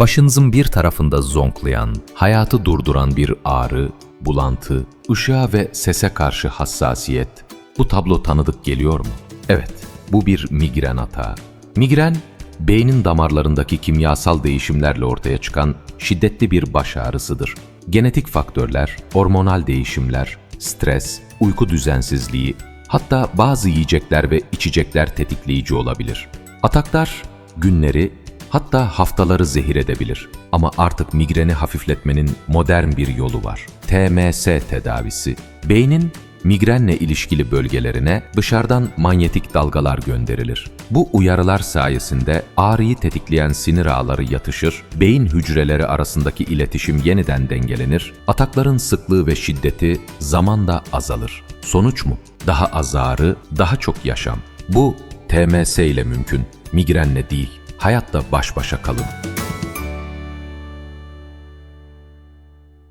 Başınızın bir tarafında zonklayan, hayatı durduran bir ağrı, bulantı, ışığa ve sese karşı hassasiyet. Bu tablo tanıdık geliyor mu? Evet, bu bir migren atağı. Migren, beynin damarlarındaki kimyasal değişimlerle ortaya çıkan şiddetli bir baş ağrısıdır. Genetik faktörler, hormonal değişimler, stres, uyku düzensizliği, hatta bazı yiyecekler ve içecekler tetikleyici olabilir. Ataklar günleri, hatta haftaları zehir edebilir. Ama artık migreni hafifletmenin modern bir yolu var. TMS tedavisi. Beynin migrenle ilişkili bölgelerine dışarıdan manyetik dalgalar gönderilir. Bu uyarılar sayesinde ağrıyı tetikleyen sinir ağları yatışır, beyin hücreleri arasındaki iletişim yeniden dengelenir, atakların sıklığı ve şiddeti zamanla azalır. Sonuç mu? Daha az ağrı, daha çok yaşam. Bu TMS ile mümkün, migrenle değil. Hayatta baş başa kalın.